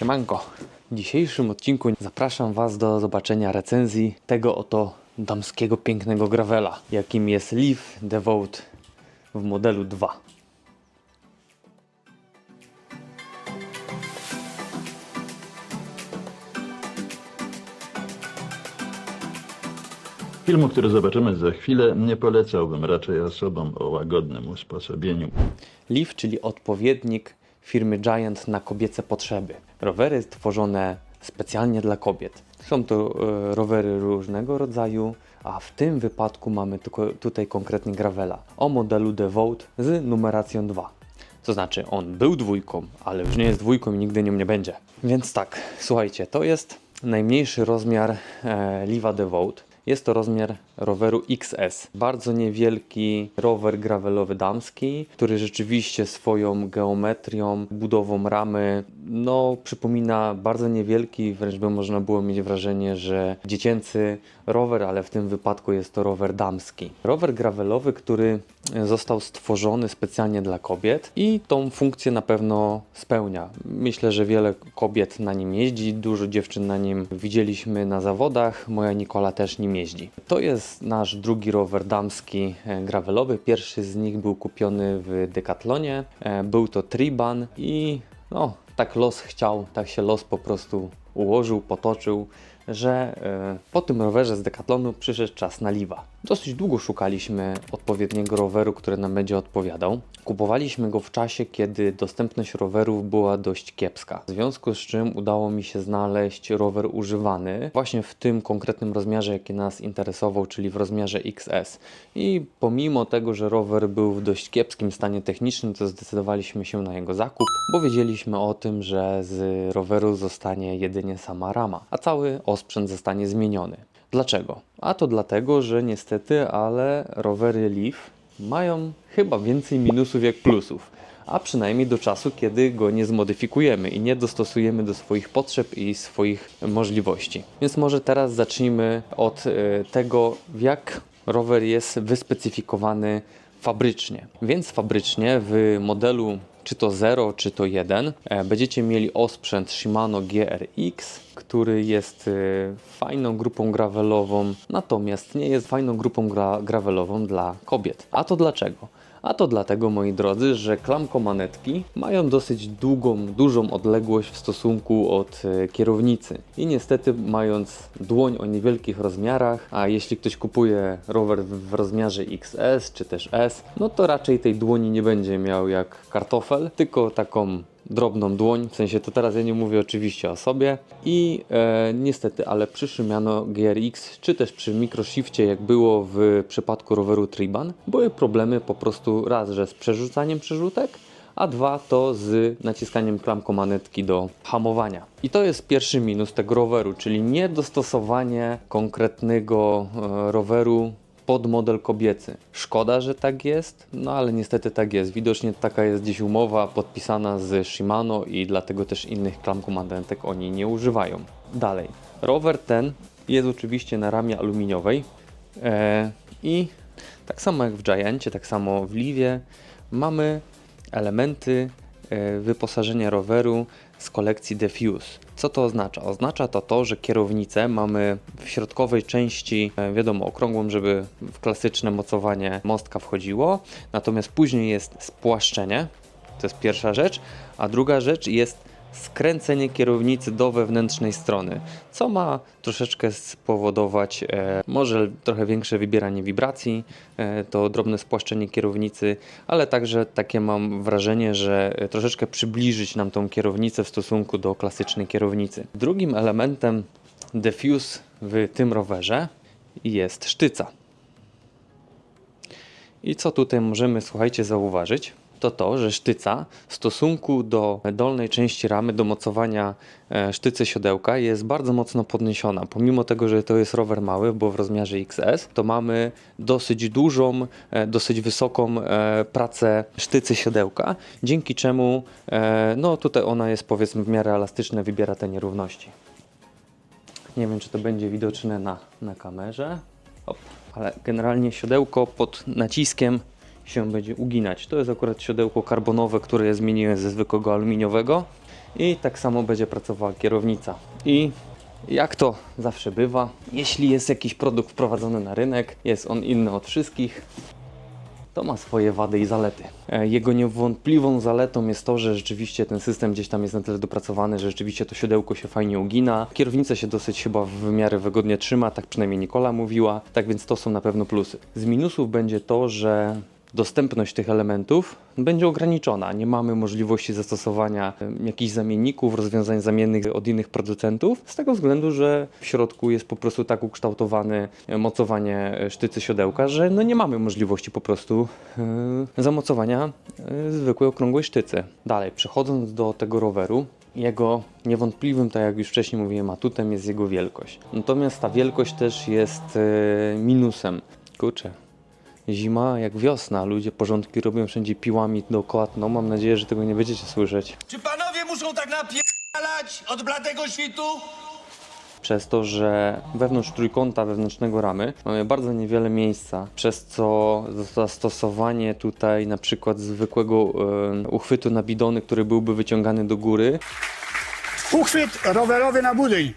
Siemanko. W dzisiejszym odcinku zapraszam Was do zobaczenia recenzji tego oto damskiego pięknego gravela, jakim jest Leaf Devote w modelu 2. Filmu, który zobaczymy za chwilę, nie polecałbym raczej osobom o łagodnym usposobieniu. Leaf, czyli odpowiednik firmy Giant na kobiece potrzeby. Rowery stworzone specjalnie dla kobiet. Są to e, rowery różnego rodzaju, a w tym wypadku mamy tutaj konkretnie Gravela o modelu Devote z numeracją 2. To znaczy, on był dwójką, ale już nie jest dwójką i nigdy nią nie będzie. Więc tak, słuchajcie, to jest najmniejszy rozmiar e, Liva Devote. Jest to rozmiar roweru XS. Bardzo niewielki rower gravelowy damski, który rzeczywiście swoją geometrią, budową ramy, no przypomina bardzo niewielki, wręcz by można było mieć wrażenie, że dziecięcy rower, ale w tym wypadku jest to rower damski. Rower gravelowy, który został stworzony specjalnie dla kobiet i tą funkcję na pewno spełnia. Myślę, że wiele kobiet na nim jeździ, dużo dziewczyn na nim widzieliśmy na zawodach, moja Nikola też nim jeździ. To jest nasz drugi rower damski e, gravelowy. Pierwszy z nich był kupiony w Decathlonie. E, Był to Triban i no, tak los chciał, tak się los po prostu ułożył, potoczył, że e, po tym rowerze z Decathlonu przyszedł czas na Liwa. Dosyć długo szukaliśmy odpowiedniego roweru, który nam będzie odpowiadał. Kupowaliśmy go w czasie, kiedy dostępność rowerów była dość kiepska. W związku z czym udało mi się znaleźć rower używany właśnie w tym konkretnym rozmiarze, jaki nas interesował, czyli w rozmiarze XS. I pomimo tego, że rower był w dość kiepskim stanie technicznym, to zdecydowaliśmy się na jego zakup, bo wiedzieliśmy o tym, że z roweru zostanie jedynie sama rama, a cały osprzęt zostanie zmieniony. Dlaczego? A to dlatego, że niestety, ale rowery Leaf mają chyba więcej minusów jak plusów. A przynajmniej do czasu, kiedy go nie zmodyfikujemy i nie dostosujemy do swoich potrzeb i swoich możliwości. Więc może teraz zacznijmy od e, tego, jak rower jest wyspecyfikowany fabrycznie. Więc fabrycznie w modelu czy to 0, czy to 1 e, będziecie mieli osprzęt Shimano GRX, który jest e, fajną grupą gravelową, natomiast nie jest fajną grupą gra gravelową dla kobiet. A to dlaczego? A to dlatego, moi drodzy, że klamkomanetki mają dosyć długą, dużą odległość w stosunku od e, kierownicy. I niestety, mając dłoń o niewielkich rozmiarach, a jeśli ktoś kupuje rower w w rozmiarze XS czy też S, no to raczej tej dłoni nie będzie miał jak kartofel, tylko taką drobną dłoń, w sensie to teraz ja nie mówię oczywiście o sobie i e, niestety, ale przy Shimano GRX czy też przy microshifcie jak było w przypadku roweru Triban były problemy po prostu raz, że z przerzucaniem przerzutek a dwa to z naciskaniem klamką manetki do hamowania. I to jest pierwszy minus tego roweru, czyli niedostosowanie konkretnego e, roweru pod model kobiecy. Szkoda, że tak jest, no ale niestety tak jest. Widocznie taka jest gdzieś umowa podpisana z Shimano i dlatego też innych klamkomandentek oni nie używają. Dalej. Rower ten jest oczywiście na ramie aluminiowej e, i tak samo jak w Giancie, tak samo w Livie mamy elementy e, wyposażenia roweru z kolekcji Diffuse. Co to oznacza? Oznacza to to, że kierownicę mamy w środkowej części, e, wiadomo, okrągłą, żeby w klasyczne mocowanie mostka wchodziło, natomiast później jest spłaszczenie, to jest pierwsza rzecz, a druga rzecz jest skręcenie kierownicy do wewnętrznej strony, co ma troszeczkę spowodować e, może trochę większe wybieranie wibracji, e, to drobne spłaszczenie kierownicy, ale także takie mam wrażenie, że e, troszeczkę przybliżyć nam tą kierownicę w stosunku do klasycznej kierownicy. Drugim elementem diffuse w tym rowerze jest sztyca. I co tutaj możemy, słuchajcie, zauważyć? To to, że sztyca w stosunku do dolnej części ramy, do mocowania e, sztycy siodełka jest bardzo mocno podniesiona. Pomimo tego, że to jest rower mały, bo w rozmiarze XS, to mamy dosyć dużą, e, dosyć wysoką e, pracę sztycy siodełka, dzięki czemu no tutaj ona jest powiedzmy w miarę elastyczna, wybiera te nierówności. Nie wiem, czy to będzie widoczne na, na kamerze. Ale generalnie siodełko pod naciskiem się będzie uginać. To jest akurat siodełko karbonowe, które ja zmieniłem ze zwykłego aluminiowego i tak samo będzie pracowała kierownica. I jak to zawsze bywa, jeśli jest jakiś produkt wprowadzony na rynek, jest on inny od wszystkich, to ma swoje wady i zalety. E, Jego niewątpliwą zaletą jest to, że rzeczywiście ten system gdzieś tam jest na tyle dopracowany, że rzeczywiście to siodełko się fajnie ugina. Kierownica się dosyć chyba w miarę wygodnie trzyma, tak przynajmniej Nikola mówiła, tak więc to są na pewno plusy. Z minusów będzie to, że dostępność tych elementów będzie ograniczona. Nie mamy możliwości zastosowania jakichś zamienników, rozwiązań zamiennych od innych producentów, z tego względu, że w środku jest po prostu tak ukształtowane mocowanie e, sztycy siodełka, że no nie mamy możliwości po prostu e, zamocowania e, zwykłej okrągłej sztycy. Dalej, przechodząc do tego roweru, jego niewątpliwym, tak jak już wcześniej mówiłem, atutem jest jego wielkość. Natomiast ta wielkość też jest e, minusem. Kurczę, Zima jak wiosna, ludzie porządki robią wszędzie piłami dookoła. No mam nadzieję, że tego nie będziecie słyszeć. Czy panowie muszą tak napierdalać od bladego świtu? Przez to, że wewnątrz trójkąta wewnętrznego ramy mamy bardzo niewiele miejsca, przez co zastosowanie tutaj na przykład zwykłego e, uchwytu na bidony, który byłby wyciągany do góry, Uchwyt rowerowy na budyń.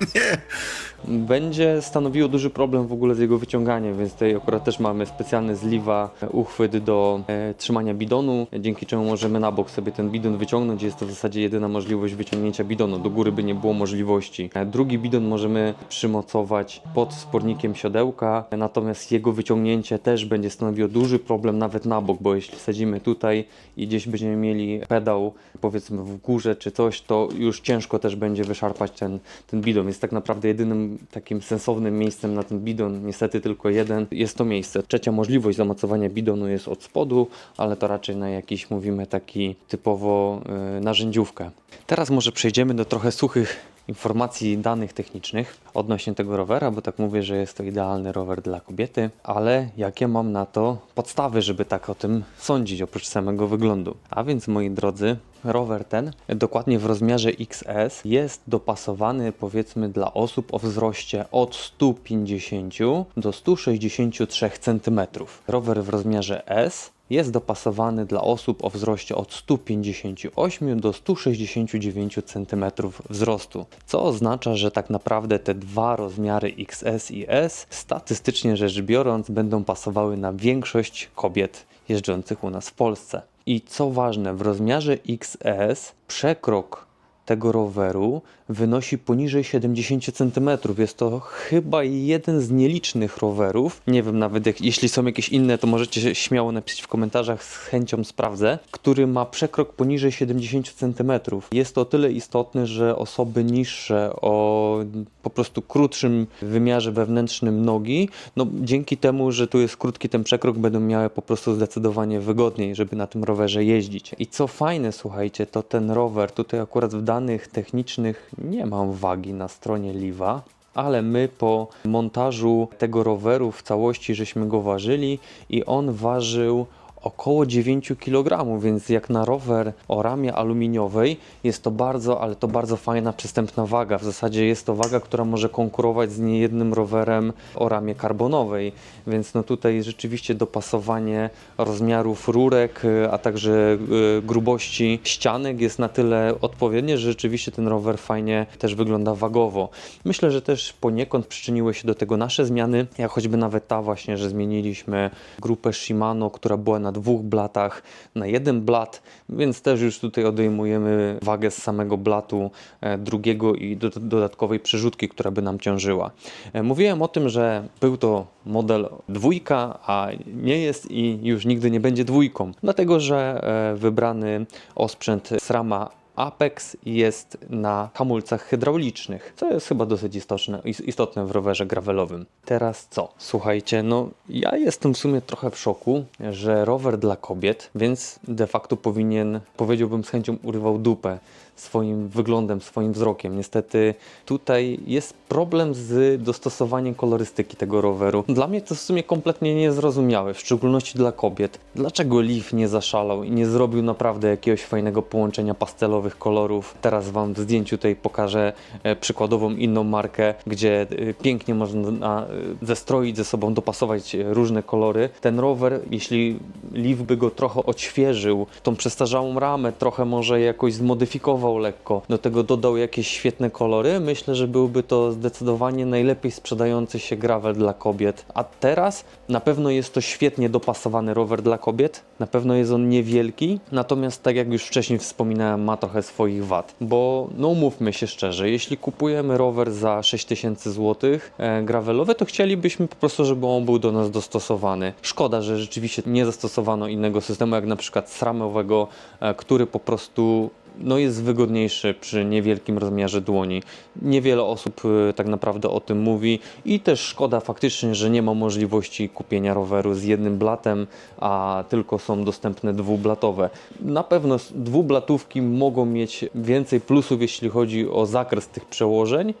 będzie stanowiło duży problem w ogóle z jego wyciąganiem, więc tutaj akurat też mamy specjalny zliwa e, uchwyt do e, trzymania bidonu, dzięki czemu możemy na bok sobie ten bidon wyciągnąć. Jest to w zasadzie jedyna możliwość wyciągnięcia bidonu. Do góry by nie było możliwości. E, drugi bidon możemy przymocować pod spornikiem siodełka, e, natomiast jego wyciągnięcie też będzie stanowiło duży problem nawet na bok, bo jeśli sadzimy tutaj i gdzieś będziemy mieli pedał powiedzmy w górze czy coś, to już ciężko też będzie wyszarpać ten, ten bidon. Jest tak naprawdę jedynym takim sensownym miejscem na ten bidon, niestety tylko jeden, jest to miejsce. Trzecia możliwość zamocowania bidonu jest od spodu, ale to raczej na jakiś, mówimy, taki typowo y, narzędziówkę. Teraz może przejdziemy do trochę suchych informacji, danych technicznych odnośnie tego rowera, bo tak mówię, że jest to idealny rower dla kobiety, ale jakie mam na to podstawy, żeby tak o tym sądzić, oprócz samego wyglądu. A więc moi drodzy, rower ten, dokładnie w rozmiarze XS, jest dopasowany powiedzmy dla osób o wzroście od 150 do 163 cm. Rower w rozmiarze S jest dopasowany dla osób o wzroście od 158 do 169 cm wzrostu, co oznacza, że tak naprawdę te dwa rozmiary XS i S statystycznie rzecz biorąc będą pasowały na większość kobiet jeżdżących u nas w Polsce. I co ważne, w rozmiarze XS przekrok tego roweru wynosi poniżej 70 cm. Jest to chyba jeden z nielicznych rowerów. Nie wiem nawet, jak, jeśli są jakieś inne, to możecie śmiało napisać w komentarzach, z chęcią sprawdzę, który ma przekrok poniżej 70 cm. Jest to o tyle istotne, że osoby niższe o po prostu krótszym wymiarze wewnętrznym nogi, no dzięki temu, że tu jest krótki ten przekrok, będą miały po prostu zdecydowanie wygodniej, żeby na tym rowerze jeździć. I co fajne, słuchajcie, to ten rower, tutaj akurat w danych technicznych nie mam wagi na stronie Liva, ale my po montażu tego roweru w całości żeśmy go ważyli i on ważył około 9 kg, więc jak na rower o ramie aluminiowej jest to bardzo, ale to bardzo fajna przystępna waga. W zasadzie jest to waga, która może konkurować z niejednym rowerem o ramie karbonowej, więc no tutaj rzeczywiście dopasowanie rozmiarów rurek, y, a także y, grubości ścianek jest na tyle odpowiednie, że rzeczywiście ten rower fajnie też wygląda wagowo. Myślę, że też poniekąd przyczyniły się do tego nasze zmiany, jak choćby nawet ta właśnie, że zmieniliśmy grupę Shimano, która była na dwóch blatach na jeden blat, więc też już tutaj odejmujemy wagę z samego blatu e, drugiego i do, dodatkowej przerzutki, która by nam ciążyła. E, Mówiłem o tym, że był to model dwójka, a nie jest i już nigdy nie będzie dwójką, dlatego że e, wybrany osprzęt SRAMA Apex jest na hamulcach hydraulicznych, co jest chyba dosyć istotne, is- istotne w rowerze gravelowym. Teraz co? Słuchajcie, no ja jestem w sumie trochę w szoku, że rower dla kobiet, więc de facto powinien, powiedziałbym z chęcią urywał dupę swoim wyglądem, swoim wzrokiem. Niestety tutaj jest problem z dostosowaniem kolorystyki tego roweru. Dla mnie to w sumie kompletnie niezrozumiałe, w szczególności dla kobiet. Dlaczego Leaf nie zaszalał i nie zrobił naprawdę jakiegoś fajnego połączenia pastelowych kolorów? Teraz Wam w zdjęciu tutaj pokażę e, przykładową inną markę, gdzie e, pięknie można e, zestroić ze sobą, dopasować różne kolory. Ten rower, jeśli Leaf by go trochę odświeżył, tą przestarzałą ramę trochę może jakoś zmodyfikował lekko, do tego dodał jakieś świetne kolory, myślę, że byłby to zdecydowanie najlepiej sprzedający się gravel dla kobiet. A teraz na pewno jest to świetnie dopasowany rower dla kobiet, na pewno jest on niewielki, natomiast tak jak już wcześniej wspominałem, ma trochę swoich wad, bo no umówmy się szczerze, jeśli kupujemy rower za 6000 zł e, gravelowy, to chcielibyśmy po prostu, żeby on był do nas dostosowany. Szkoda, że rzeczywiście nie zastosowano innego systemu, jak na przykład SRAMowego, e, który po prostu no jest wygodniejszy przy niewielkim rozmiarze dłoni. Niewiele osób e, tak naprawdę o tym mówi i też szkoda faktycznie, że nie ma możliwości kupienia roweru z jednym blatem, a tylko są dostępne dwublatowe. Na pewno dwublatówki mogą mieć więcej plusów, jeśli chodzi o zakres tych przełożeń,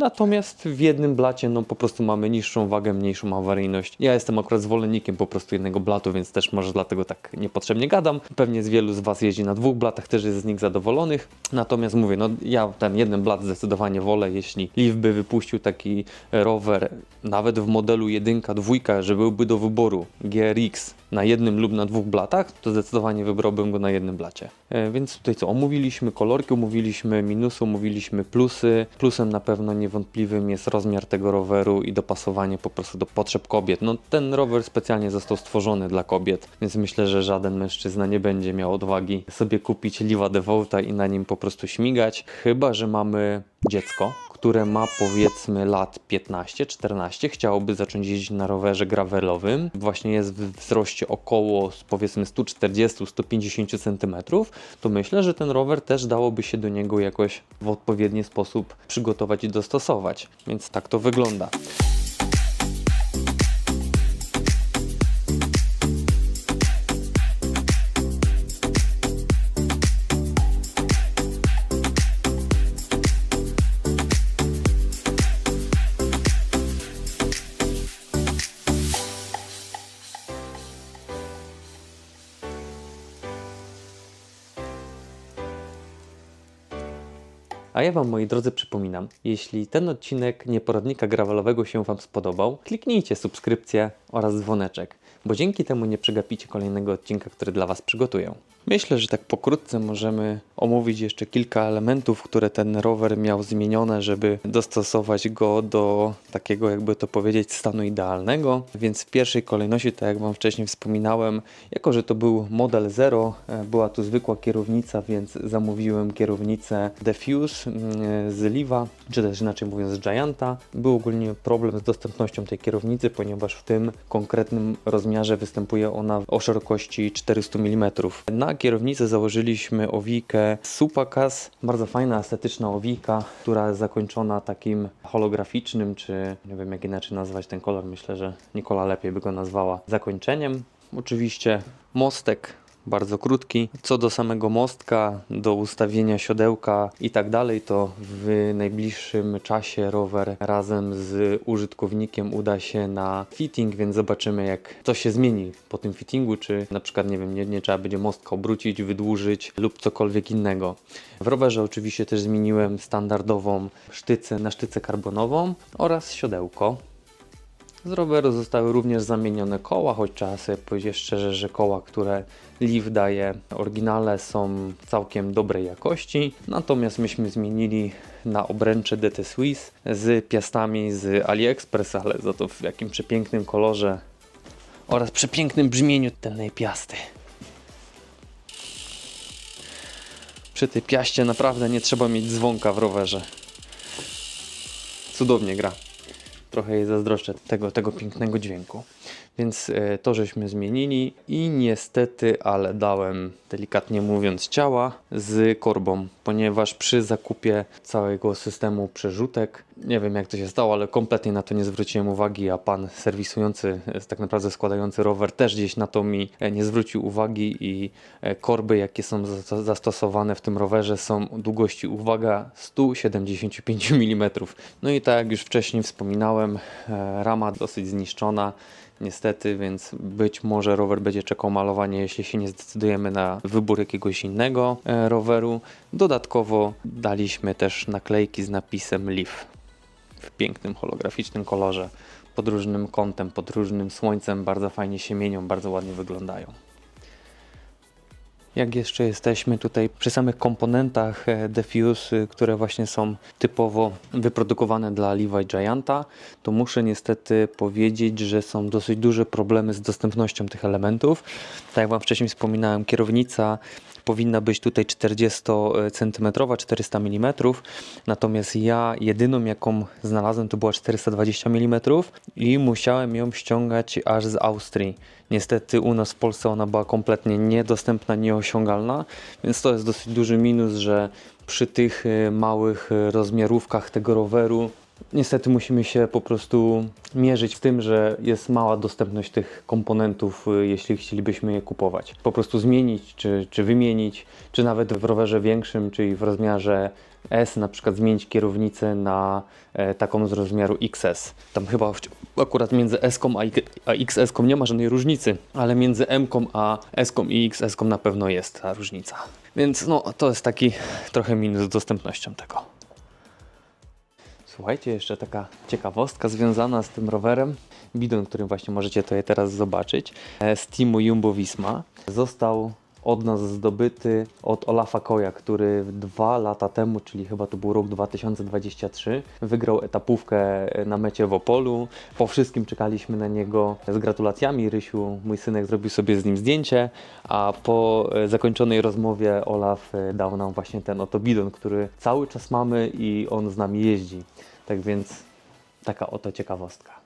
Natomiast w jednym blacie no po prostu mamy niższą wagę, mniejszą awaryjność. Ja jestem akurat zwolennikiem po prostu jednego blatu, więc też może dlatego tak niepotrzebnie gadam. Pewnie z wielu z Was jeździ na dwóch blatach, też jest z nich zadowolonych. Natomiast mówię, no ja ten jeden blat zdecydowanie wolę, jeśli Leaf by wypuścił taki rower nawet w modelu jedynka, dwójka, że byłby do wyboru GRX na jednym lub na dwóch blatach, to zdecydowanie wybrałbym go na jednym blacie. E, więc tutaj co, omówiliśmy kolorki, omówiliśmy minusy, omówiliśmy plusy. Plusem na pewno niewątpliwym jest rozmiar tego roweru i dopasowanie po prostu do potrzeb kobiet. No ten rower specjalnie został stworzony dla kobiet, więc myślę, że żaden mężczyzna nie będzie miał odwagi sobie kupić Liva Devota i na nim po prostu śmigać, chyba że mamy dziecko, które ma powiedzmy lat 15-14, chciałoby zacząć jeździć na rowerze gravelowym, właśnie jest w wzroście około powiedzmy 140-150 cm, to myślę, że ten rower też dałoby się do niego jakoś w odpowiedni sposób przygotować i dostosować. Więc tak to wygląda. A ja Wam, moi drodzy, przypominam, jeśli ten odcinek nieporadnika gravelowego się Wam spodobał, kliknijcie subskrypcję oraz dzwoneczek, bo dzięki temu nie przegapicie kolejnego odcinka, który dla Was przygotuję. Myślę, że tak pokrótce możemy omówić jeszcze kilka elementów, które ten rower miał zmienione, żeby dostosować go do takiego, jakby to powiedzieć, stanu idealnego. Więc w pierwszej kolejności, tak jak Wam wcześniej wspominałem, jako że to był model 0, e, była tu zwykła kierownica, więc zamówiłem kierownicę Diffuse mm, z Liva, czy też inaczej mówiąc z Gianta. Był ogólnie problem z dostępnością tej kierownicy, ponieważ w tym konkretnym rozmiarze występuje ona o szerokości 400 mm. Na kierownicę założyliśmy owijkę Supacas, bardzo fajna, estetyczna owijka, która zakończona takim holograficznym, czy nie wiem jak inaczej nazwać ten kolor, myślę, że Nikola lepiej by go nazwała, zakończeniem. Oczywiście mostek bardzo krótki. Co do samego mostka, do ustawienia siodełka i tak dalej, to w najbliższym czasie rower razem z użytkownikiem uda się na fitting, więc zobaczymy jak to się zmieni po tym fittingu, czy na przykład nie wiem, nie, nie trzeba będzie mostka obrócić, wydłużyć lub cokolwiek innego. W rowerze oczywiście też zmieniłem standardową sztycę na sztycę karbonową oraz siodełko. Z roweru zostały również zamienione koła, choć trzeba sobie powiedzieć szczerze, że koła, które Leaf daje oryginale są całkiem dobrej jakości. Natomiast myśmy zmienili na obręcze DT Swiss z piastami z AliExpress, ale za to w jakim przepięknym kolorze oraz przepięknym brzmieniu tej piasty. Przy tej piaście naprawdę nie trzeba mieć dzwonka w rowerze. Cudownie gra trochę jej zazdroszczę tego, tego pięknego dźwięku. Więc e, to żeśmy zmienili i niestety, ale dałem delikatnie mówiąc ciała z korbą, ponieważ przy zakupie całego systemu przerzutek, nie wiem jak to się stało, ale kompletnie na to nie zwróciłem uwagi, a pan serwisujący, e, tak naprawdę składający rower też gdzieś na to mi e, nie zwrócił uwagi i korby jakie są za- zastosowane w tym rowerze są długości, uwaga, 175 mm. No i tak jak już wcześniej wspominałem, rama dosyć zniszczona, niestety, więc być może rower będzie czekał malowanie, jeśli się nie zdecydujemy na wybór jakiegoś innego e, roweru. Dodatkowo daliśmy też naklejki z napisem Leaf w pięknym holograficznym kolorze, pod różnym kątem, pod różnym słońcem, bardzo fajnie się mienią, bardzo ładnie wyglądają. Jak jeszcze jesteśmy tutaj przy samych komponentach e, Diffuse, y, które właśnie są typowo wyprodukowane dla Levi Gianta, to muszę niestety powiedzieć, że są dosyć duże problemy z dostępnością tych elementów. Tak jak Wam wcześniej wspominałem, kierownica powinna być tutaj 40 cm, 400 mm, natomiast ja jedyną jaką znalazłem to była 420 mm i musiałem ją ściągać aż z Austrii. Niestety u nas w Polsce ona była kompletnie niedostępna, nieosiągalna, więc to jest dosyć duży minus, że przy tych e, małych e, rozmiarówkach tego roweru Niestety musimy się po prostu mierzyć w tym, że jest mała dostępność tych komponentów, y, jeśli chcielibyśmy je kupować. Po prostu zmienić, czy, czy wymienić, czy nawet w rowerze większym, czyli w rozmiarze S, na przykład zmienić kierownicę na e, taką z rozmiaru XS. Tam chyba akurat między S a XS nie ma żadnej różnicy, ale między M a S i XS na pewno jest ta różnica. Więc no, to jest taki trochę minus z dostępnością tego. Słuchajcie, jeszcze taka ciekawostka związana z tym rowerem. Bidon, którym właśnie możecie je teraz zobaczyć, e, z teamu Jumbo Visma, został od nas zdobyty od Olafa Koja, który dwa lata temu, czyli chyba to był rok 2023, wygrał etapówkę na mecie w Opolu. Po wszystkim czekaliśmy na niego z gratulacjami. Rysiu, mój synek, zrobił sobie z nim zdjęcie, a po zakończonej rozmowie Olaf e, dał nam właśnie ten oto bidon, który cały czas mamy i on z nami jeździ. Tak więc taka oto ciekawostka.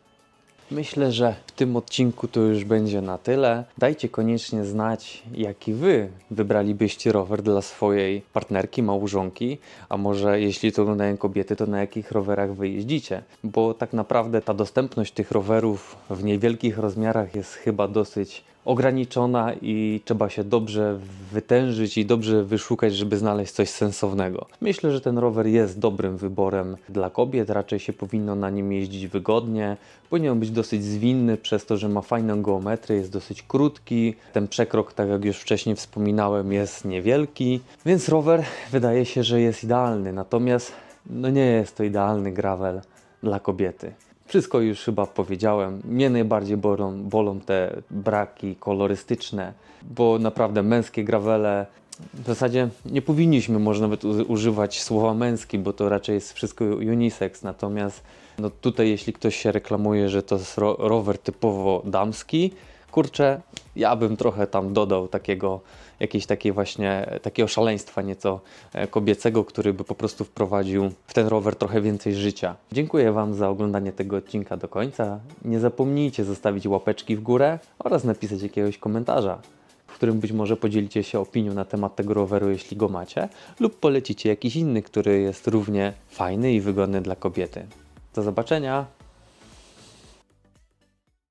Myślę, że w tym odcinku to już będzie na tyle. Dajcie koniecznie znać, jaki Wy wybralibyście rower dla swojej partnerki, małżonki, a może jeśli to oglądają kobiety, to na jakich rowerach Wy jeździcie. Bo tak naprawdę ta dostępność tych rowerów w niewielkich rozmiarach jest chyba dosyć ograniczona i trzeba się dobrze wytężyć i dobrze wyszukać, żeby znaleźć coś sensownego. Myślę, że ten rower jest dobrym wyborem dla kobiet, raczej się powinno na nim jeździć wygodnie. Powinien być dosyć zwinny przez to, że ma fajną geometrię, jest dosyć krótki. Ten przekrok, tak jak już wcześniej wspominałem, jest niewielki, więc rower wydaje się, że jest idealny. Natomiast no nie jest to idealny gravel dla kobiety. Wszystko już chyba powiedziałem. Mnie najbardziej bolą, bolą te braki kolorystyczne, bo naprawdę męskie gravele w zasadzie nie powinniśmy może nawet używać słowa męski, bo to raczej jest wszystko unisex. Natomiast no tutaj, jeśli ktoś się reklamuje, że to jest ro rower typowo damski, kurczę, ja bym trochę tam dodał takiego, jakiejś takiej właśnie, takiego szaleństwa nieco e, kobiecego, który by po prostu wprowadził w ten rower trochę więcej życia. Dziękuję Wam za oglądanie tego odcinka do końca. Nie zapomnijcie zostawić łapeczki w górę oraz napisać jakiegoś komentarza, w którym być może podzielicie się opinią na temat tego roweru, jeśli go macie, lub polecicie jakiś inny, który jest równie fajny i wygodny dla kobiety. Do zobaczenia!